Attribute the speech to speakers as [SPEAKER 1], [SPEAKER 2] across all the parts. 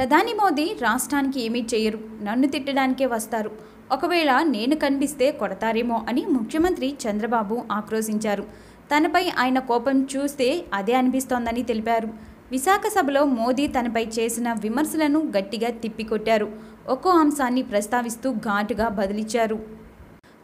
[SPEAKER 1] ప్రధాని మోదీ రాష్ట్రానికి ఏమీ చేయరు నన్ను తిట్టడానికే వస్తారు. ఒకవేళ నేను కనిపిస్తే కొడతారేమో అని ముఖ్యమంత్రి చంద్రబాబు ఆక్రోశించారు. తనపై ఆయన కోపం చూస్తే అదే అనిపిస్తోందని తెలిపారు. విశాఖ సభలో మోదీ తనపై చేసిన విమర్శలను గట్టిగా తిప్పికొట్టారు. ఒక్కో అంశాన్ని ప్రస్తావిస్తూ ఘాటుగా బదిలిచ్చారు.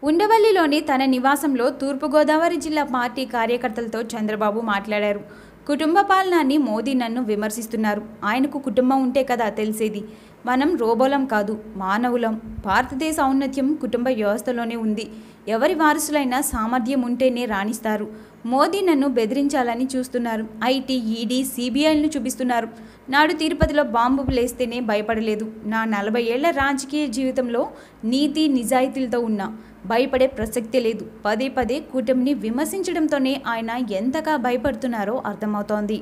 [SPEAKER 1] ఉండవల్లిలోని తన నివాసంలో తూర్పుగోదావరి జిల్లా పార్టీ కార్యకర్తలతో చంద్రబాబు మాట్లాడారు. కుటుంబ పాలనాన్ని మోదీ నన్ను విమర్శిస్తున్నారు. ఆయనకు కుటుంబం ఉంటే కదా తెలిసేది. మనం రోబోలం కాదు మానవులం. భారతదేశ ఔన్నత్యం కుటుంబ వ్యవస్థలోనే ఉంది. ఎవరి వారసులైనా సామర్థ్యం ఉంటేనే రాణిస్తారు. మోదీ నన్ను బెదిరించాలని చూస్తున్నారు. ఐటీ ఈడీ సిబిఐలను చూపిస్తున్నారు. నాడు తిరుపతిలో బాంబు లేస్తేనే భయపడలేదు. నా నలభై ఏళ్ళ రాజకీయ జీవితంలో నీతి నిజాయితీలతో ఉన్నా భయపడే ప్రసక్తే లేదు. పదే పదే కూటమిని విమర్శించడంతోనే ఆయన ఎంతగా భయపడుతున్నారో అర్థమవుతోంది.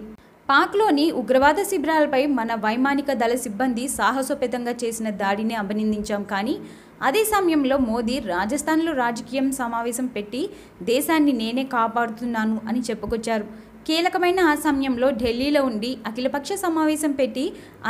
[SPEAKER 1] పాక్లోని ఉగ్రవాద శిబిరాలపై మన వైమానిక దళ సిబ్బంది సాహసోపేతంగా చేసిన దాడిని అభినందించాం. కానీ అదే సమయంలో మోదీ రాజస్థాన్లో రాజకీయం సమావేశం పెట్టి దేశాన్ని నేనే కాపాడుతున్నాను అని చెప్పుకొచ్చారు. కీలకమైన ఆ సమయంలో ఢిల్లీలో ఉండి అఖిలపక్ష సమావేశం పెట్టి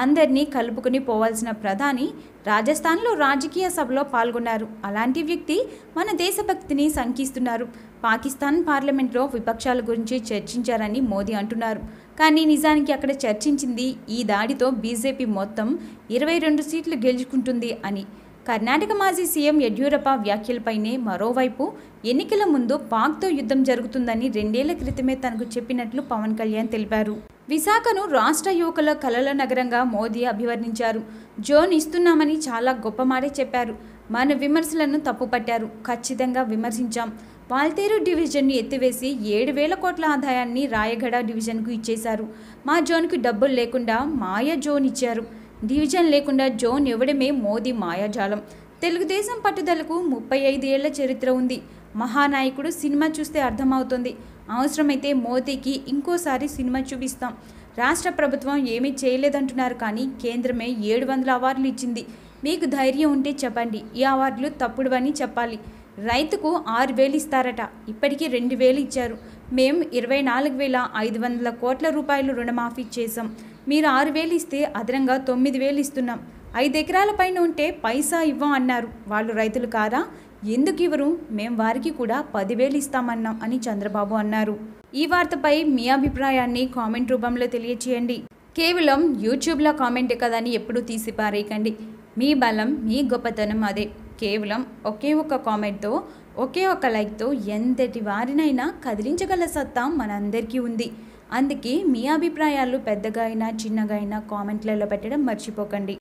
[SPEAKER 1] అందరినీ కలుపుకుని పోవాల్సిన ప్రధాని రాజస్థాన్లో రాజకీయ సభలో పాల్గొన్నారు. అలాంటి వ్యక్తి మన దేశభక్తిని శంకిస్తున్నారు పాకిస్తాన్ పార్లమెంట్లో విపక్షాల గురించి చర్చించారని మోదీ అంటున్నారు. కానీ నిజానికి అక్కడ చర్చించింది ఈ దాడితో బీజేపీ మొత్తం ఇరవై రెండు సీట్లు గెలుచుకుంటుంది అని. కర్ణాటక మాజీ సీఎం యడ్యూరప్ప వ్యాఖ్యలపైనే మరోవైపు ఎన్నికల ముందు పాక్తో యుద్ధం జరుగుతుందని రెండేళ్ళ క్రితమే తనకు చెప్పినట్లు పవన్ కళ్యాణ్ తెలిపారు. విశాఖను రాష్ట్ర యువకుల కలల నగరంగా మోదీ అభివర్ణించారు. జోన్ ఇస్తున్నామని చాలా గొప్ప మాటే చెప్పారు. మన విమర్శలను తప్పుపట్టారు. ఖచ్చితంగా విమర్శించాం. వాల్తేరు డివిజన్ను ఎత్తివేసి ఏడు వేల కోట్ల ఆదాయాన్ని రాయగడ డివిజన్కు ఇచ్చేశారు. మా జోన్కు డబ్బులు లేకుండా మాయ జోన్ ఇచ్చారు. డివిజన్ లేకుండా జోన్ ఇవ్వడమే మోదీ మాయాజాలం. తెలుగుదేశం పట్టుదలకు ముప్పై ఐదు ఏళ్ళ చరిత్ర ఉంది. మహానాయకుడు సినిమా చూస్తే అర్థమవుతుంది. అవసరమైతే మోదీకి ఇంకోసారి సినిమా చూపిస్తాం. రాష్ట్ర ప్రభుత్వం ఏమీ చేయలేదంటున్నారు కానీ కేంద్రమే ఏడు వందల అవార్డులు ఇచ్చింది. మీకు ధైర్యం ఉంటే చెప్పండి. ఈ అవార్డులు తప్పుడువని చెప్పాలి. రైతుకు ఆరు వేలు ఇస్తారట. ఇప్పటికీ రెండు వేలు ఇచ్చారు. మేము ఇరవై నాలుగు వేల ఐదు వందల కోట్ల రూపాయలు రుణమాఫీ చేశాం. మీరు ఆరు వేలు ఇస్తే అదనంగా తొమ్మిది వేలు ఇస్తున్నాం. ఐదు ఎకరాల పైన ఉంటే పైసా ఇవ్వం అన్నారు. వాళ్ళు రైతులు కారా ఎందుకు ఇవ్వరు? మేము వారికి కూడా పదివేలు ఇస్తామన్నాం అని చంద్రబాబు అన్నారు. ఈ వార్తపై మీ అభిప్రాయాన్ని కామెంట్ రూపంలో తెలియచేయండి. కేవలం యూట్యూబ్లో కామెంట్ కదని ఎప్పుడూ తీసి పారేయకండి. మీ బలం మీ గొప్పతనం అదే. కేవలం ఒకే ఒక్క కామెంట్తో ఒకే ఒక లైక్తో ఎంతటి వారినైనా కదిలించగల సత్తా మనందరికీ ఉంది. అందుకే మీ అభిప్రాయాలు పెద్దగా అయినా చిన్నగా అయినా కామెంట్లలో పెట్టడం మర్చిపోకండి.